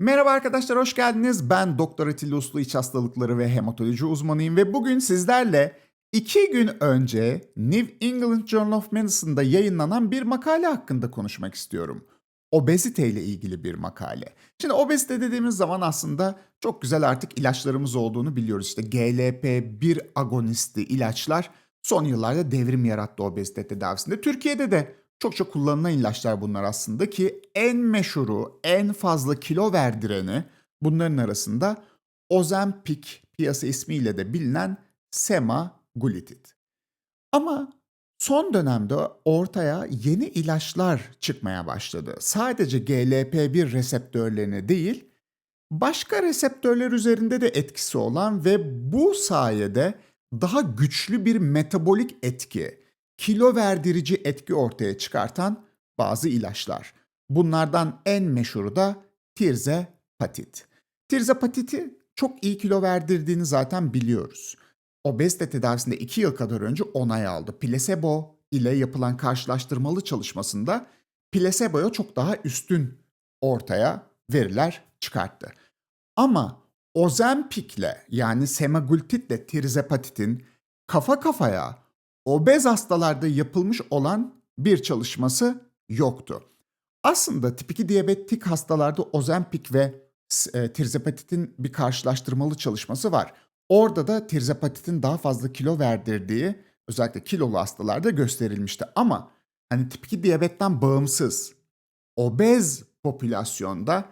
Merhaba arkadaşlar, hoş geldiniz. Ben Doktor Atilla Uslu İç Hastalıkları ve Hematoloji uzmanıyım ve bugün sizlerle iki gün önce New England Journal of Medicine'da yayınlanan bir makale hakkında konuşmak istiyorum. Obezite ile ilgili bir makale. Şimdi obezite dediğimiz zaman aslında çok güzel artık ilaçlarımız olduğunu biliyoruz. İşte GLP-1 agonisti ilaçlar son yıllarda devrim yarattı obezite tedavisinde. Türkiye'de de çok çok kullanılan ilaçlar bunlar aslında ki en meşhuru, en fazla kilo verdireni bunların arasında Ozempic piyasa ismiyle de bilinen semaglutid. Ama son dönemde ortaya yeni ilaçlar çıkmaya başladı. Sadece GLP-1 reseptörlerine değil, başka reseptörler üzerinde de etkisi olan ve bu sayede daha güçlü bir metabolik etki, kilo verdirici etki ortaya çıkartan bazı ilaçlar. Bunlardan en meşhuru da tirzepatit. Tirzepatiti çok iyi kilo verdirdiğini zaten biliyoruz. Obezite tedavisinde 2 yıl kadar önce onay aldı. Plasebo ile yapılan karşılaştırmalı çalışmasında plaseboya çok daha üstün ortaya veriler çıkarttı. Ama Ozempic'le yani semaglutitle tirzepatitin kafa kafaya obez hastalarda yapılmış olan bir çalışması yoktu. Aslında tip 2 diyabetik hastalarda Ozempic ve e, tirzepatitin bir karşılaştırmalı çalışması var. Orada da tirzepatitin daha fazla kilo verdirdiği özellikle kilolu hastalarda gösterilmişti. Ama hani tip 2 diyabetten bağımsız obez popülasyonda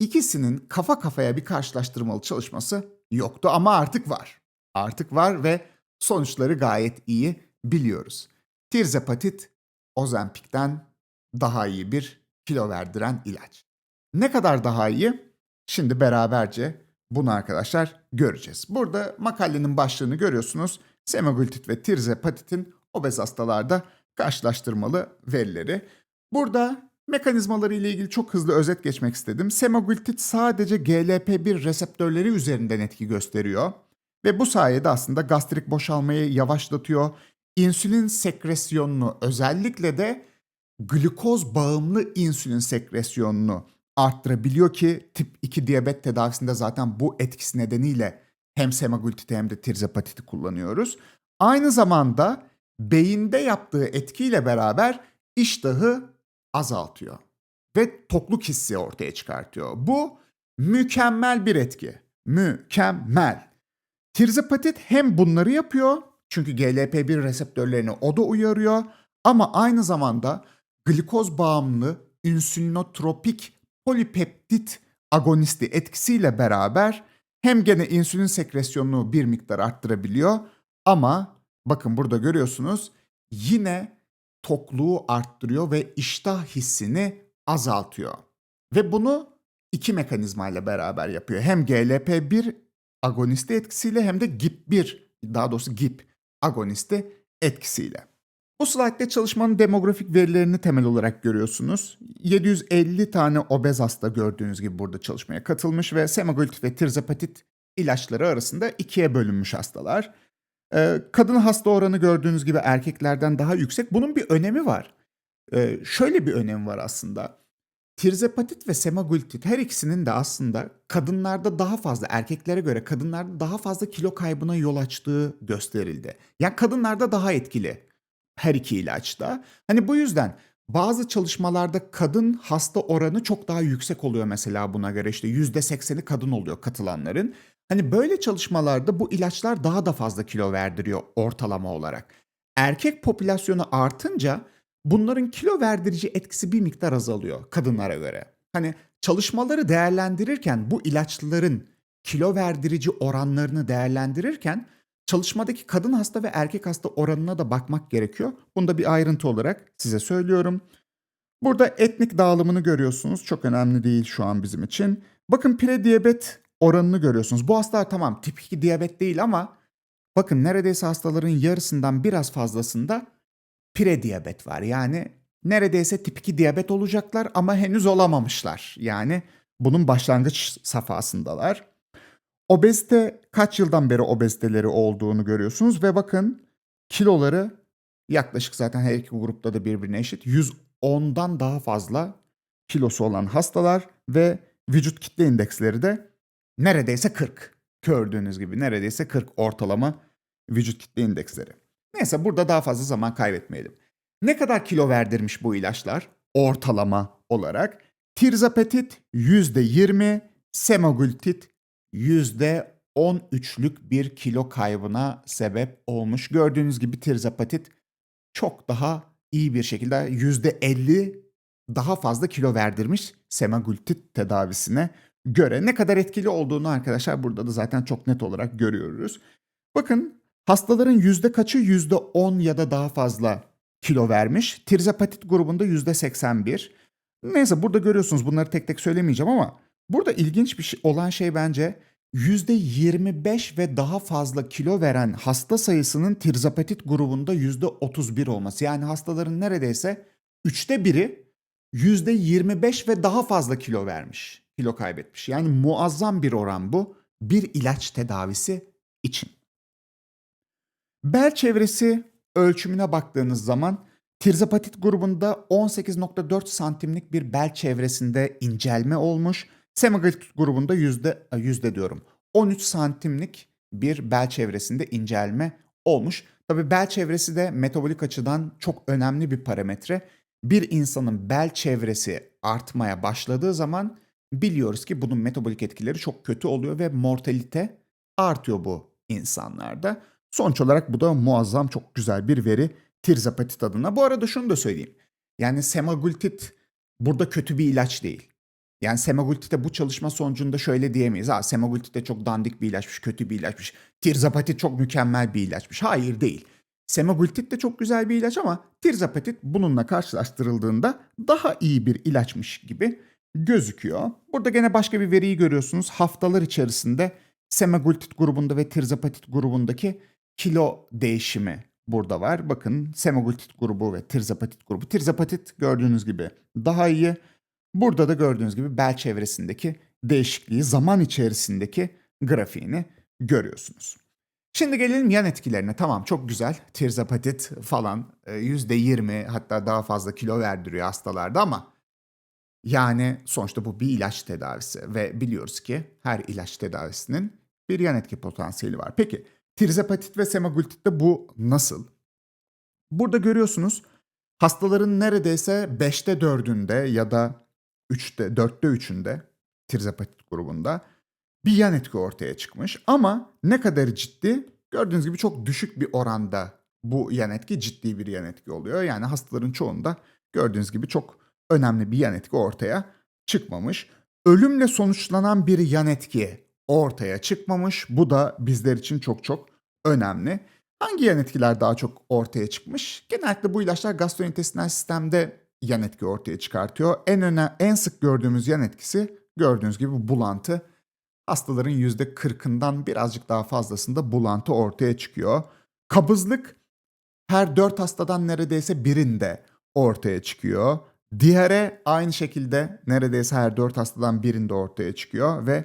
ikisinin kafa kafaya bir karşılaştırmalı çalışması yoktu ama artık var. Artık var ve sonuçları gayet iyi biliyoruz. Tirzepatit Ozempic'ten daha iyi bir kilo verdiren ilaç. Ne kadar daha iyi? Şimdi beraberce bunu arkadaşlar göreceğiz. Burada makalenin başlığını görüyorsunuz. Semaglutid ve tirzepatitin obez hastalarda karşılaştırmalı verileri. Burada mekanizmaları ile ilgili çok hızlı özet geçmek istedim. Semaglutid sadece GLP-1 reseptörleri üzerinden etki gösteriyor ve bu sayede aslında gastrik boşalmayı yavaşlatıyor. İnsülin sekresyonunu özellikle de glikoz bağımlı insülin sekresyonunu arttırabiliyor ki tip 2 diyabet tedavisinde zaten bu etkisi nedeniyle hem semaglutidi hem de tirzepatiti kullanıyoruz. Aynı zamanda beyinde yaptığı etkiyle beraber iştahı azaltıyor ve tokluk hissi ortaya çıkartıyor. Bu mükemmel bir etki. Mükemmel. Tirzepatit hem bunları yapıyor çünkü GLP-1 reseptörlerini o da uyarıyor ama aynı zamanda glikoz bağımlı insülinotropik polipeptit agonisti etkisiyle beraber hem gene insülin sekresyonunu bir miktar arttırabiliyor ama bakın burada görüyorsunuz yine tokluğu arttırıyor ve iştah hissini azaltıyor. Ve bunu iki mekanizmayla beraber yapıyor. Hem GLP-1 agonisti etkisiyle hem de GIP-1 daha doğrusu GIP agonisti etkisiyle. Bu slaytta çalışmanın demografik verilerini temel olarak görüyorsunuz. 750 tane obez hasta gördüğünüz gibi burada çalışmaya katılmış ve semaglutid ve tirzepatit ilaçları arasında ikiye bölünmüş hastalar. Ee, kadın hasta oranı gördüğünüz gibi erkeklerden daha yüksek. Bunun bir önemi var. Ee, şöyle bir önemi var aslında. Tirzepatit ve semaglutid her ikisinin de aslında kadınlarda daha fazla, erkeklere göre kadınlarda daha fazla kilo kaybına yol açtığı gösterildi. Yani kadınlarda daha etkili her iki ilaçta. Hani bu yüzden bazı çalışmalarda kadın hasta oranı çok daha yüksek oluyor mesela buna göre işte %80'i kadın oluyor katılanların. Hani böyle çalışmalarda bu ilaçlar daha da fazla kilo verdiriyor ortalama olarak. Erkek popülasyonu artınca bunların kilo verdirici etkisi bir miktar azalıyor kadınlara göre. Hani çalışmaları değerlendirirken bu ilaçların kilo verdirici oranlarını değerlendirirken çalışmadaki kadın hasta ve erkek hasta oranına da bakmak gerekiyor. Bunu da bir ayrıntı olarak size söylüyorum. Burada etnik dağılımını görüyorsunuz. Çok önemli değil şu an bizim için. Bakın prediyabet oranını görüyorsunuz. Bu hastalar tamam tip 2 diyabet değil ama bakın neredeyse hastaların yarısından biraz fazlasında prediyabet var. Yani neredeyse tip 2 diyabet olacaklar ama henüz olamamışlar. Yani bunun başlangıç safhasındalar. Obezite kaç yıldan beri obeziteleri olduğunu görüyorsunuz ve bakın kiloları yaklaşık zaten her iki grupta da birbirine eşit. 110'dan daha fazla kilosu olan hastalar ve Vücut kitle indeksleri de neredeyse 40. Gördüğünüz gibi neredeyse 40 ortalama vücut kitle indeksleri. Neyse burada daha fazla zaman kaybetmeyelim. Ne kadar kilo verdirmiş bu ilaçlar ortalama olarak? Tirzapetit %20, semaglutid %13'lük bir kilo kaybına sebep olmuş. Gördüğünüz gibi tirzapatit çok daha iyi bir şekilde %50 daha fazla kilo verdirmiş semaglutid tedavisine göre. Ne kadar etkili olduğunu arkadaşlar burada da zaten çok net olarak görüyoruz. Bakın hastaların yüzde kaçı yüzde 10 ya da daha fazla kilo vermiş. Tirzapatit grubunda yüzde 81. Neyse burada görüyorsunuz bunları tek tek söylemeyeceğim ama burada ilginç bir şey, olan şey bence yüzde 25 ve daha fazla kilo veren hasta sayısının tirzapatit grubunda yüzde 31 olması. Yani hastaların neredeyse üçte biri yüzde 25 ve daha fazla kilo vermiş, kilo kaybetmiş. Yani muazzam bir oran bu bir ilaç tedavisi için. Bel çevresi ölçümüne baktığınız zaman tirzapatit grubunda 18.4 santimlik bir bel çevresinde incelme olmuş. Semaglutid grubunda yüzde, e, yüzde diyorum 13 santimlik bir bel çevresinde incelme olmuş. Tabi bel çevresi de metabolik açıdan çok önemli bir parametre. Bir insanın bel çevresi artmaya başladığı zaman biliyoruz ki bunun metabolik etkileri çok kötü oluyor ve mortalite artıyor bu insanlarda. Sonuç olarak bu da muazzam çok güzel bir veri tirzapatit adına. Bu arada şunu da söyleyeyim. Yani semaglutid burada kötü bir ilaç değil. Yani semaglutid'e bu çalışma sonucunda şöyle diyemeyiz. Ha semaglutid de çok dandik bir ilaçmış, kötü bir ilaçmış. Tirzapatit çok mükemmel bir ilaçmış. Hayır değil. Semaglutid de çok güzel bir ilaç ama tirzapatit bununla karşılaştırıldığında daha iyi bir ilaçmış gibi gözüküyor. Burada gene başka bir veriyi görüyorsunuz. Haftalar içerisinde semaglutid grubunda ve tirzapatit grubundaki kilo değişimi burada var. Bakın semaglutid grubu ve tirzapatit grubu. Tirzapatit gördüğünüz gibi daha iyi. Burada da gördüğünüz gibi bel çevresindeki değişikliği zaman içerisindeki grafiğini görüyorsunuz. Şimdi gelelim yan etkilerine. Tamam çok güzel. Tirzapatit falan e, %20 hatta daha fazla kilo verdiriyor hastalarda ama yani sonuçta bu bir ilaç tedavisi ve biliyoruz ki her ilaç tedavisinin bir yan etki potansiyeli var. Peki tirzapatit ve semaglutitte bu nasıl? Burada görüyorsunuz hastaların neredeyse 5'te 4'ünde ya da 3'te 4'te 3'ünde tirzapatit grubunda bir yan etki ortaya çıkmış. Ama ne kadar ciddi? Gördüğünüz gibi çok düşük bir oranda bu yan etki ciddi bir yan etki oluyor. Yani hastaların çoğunda gördüğünüz gibi çok önemli bir yan etki ortaya çıkmamış. Ölümle sonuçlanan bir yan etki ortaya çıkmamış. Bu da bizler için çok çok önemli. Hangi yan etkiler daha çok ortaya çıkmış? Genellikle bu ilaçlar gastrointestinal sistemde yan etki ortaya çıkartıyor. En öne en sık gördüğümüz yan etkisi gördüğünüz gibi bulantı. Hastaların %40'ından birazcık daha fazlasında bulantı ortaya çıkıyor. Kabızlık her 4 hastadan neredeyse birinde ortaya çıkıyor. Diyare aynı şekilde neredeyse her 4 hastadan birinde ortaya çıkıyor ve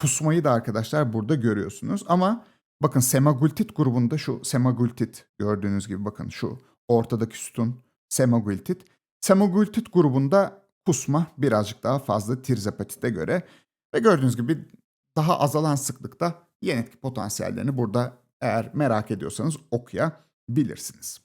kusmayı da arkadaşlar burada görüyorsunuz. Ama bakın semaglutid grubunda şu semaglutid gördüğünüz gibi bakın şu ortadaki sütun semaglutid. Semaglutid grubunda kusma birazcık daha fazla tirzepatite göre ve gördüğünüz gibi daha azalan sıklıkta etki potansiyellerini burada eğer merak ediyorsanız okuyabilirsiniz.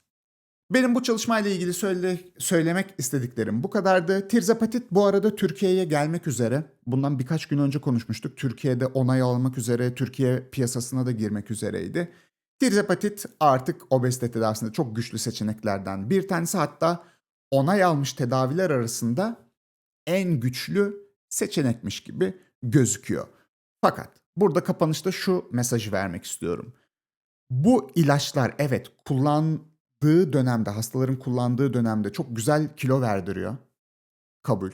Benim bu çalışmayla ilgili söyle, söylemek istediklerim bu kadardı. Tirzapatit bu arada Türkiye'ye gelmek üzere. Bundan birkaç gün önce konuşmuştuk. Türkiye'de onay almak üzere, Türkiye piyasasına da girmek üzereydi. Tirzapatit artık obezite tedavisinde çok güçlü seçeneklerden bir tanesi. Hatta onay almış tedaviler arasında en güçlü seçenekmiş gibi gözüküyor. Fakat burada kapanışta şu mesajı vermek istiyorum. Bu ilaçlar evet kullandığı dönemde, hastaların kullandığı dönemde çok güzel kilo verdiriyor. Kabul.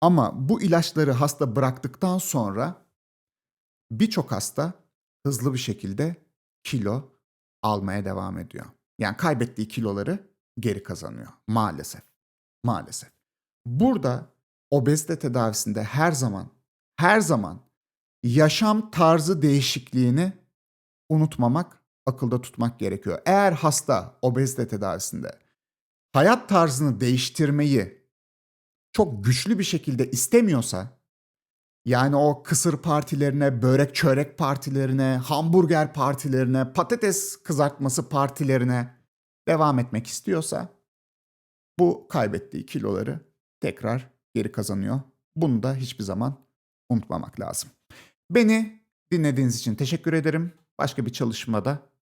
Ama bu ilaçları hasta bıraktıktan sonra birçok hasta hızlı bir şekilde kilo almaya devam ediyor. Yani kaybettiği kiloları geri kazanıyor maalesef. Maalesef. Burada obezite tedavisinde her zaman her zaman yaşam tarzı değişikliğini unutmamak, akılda tutmak gerekiyor. Eğer hasta obezite tedavisinde hayat tarzını değiştirmeyi çok güçlü bir şekilde istemiyorsa Yani o kısır partilerine, börek çörek partilerine, hamburger partilerine, patates kızartması partilerine devam etmek istiyorsa bu kaybettiği kiloları tekrar geri kazanıyor. Bunu da hiçbir zaman unutmamak lazım. Beni dinlediğiniz için teşekkür ederim. Başka bir çalışmada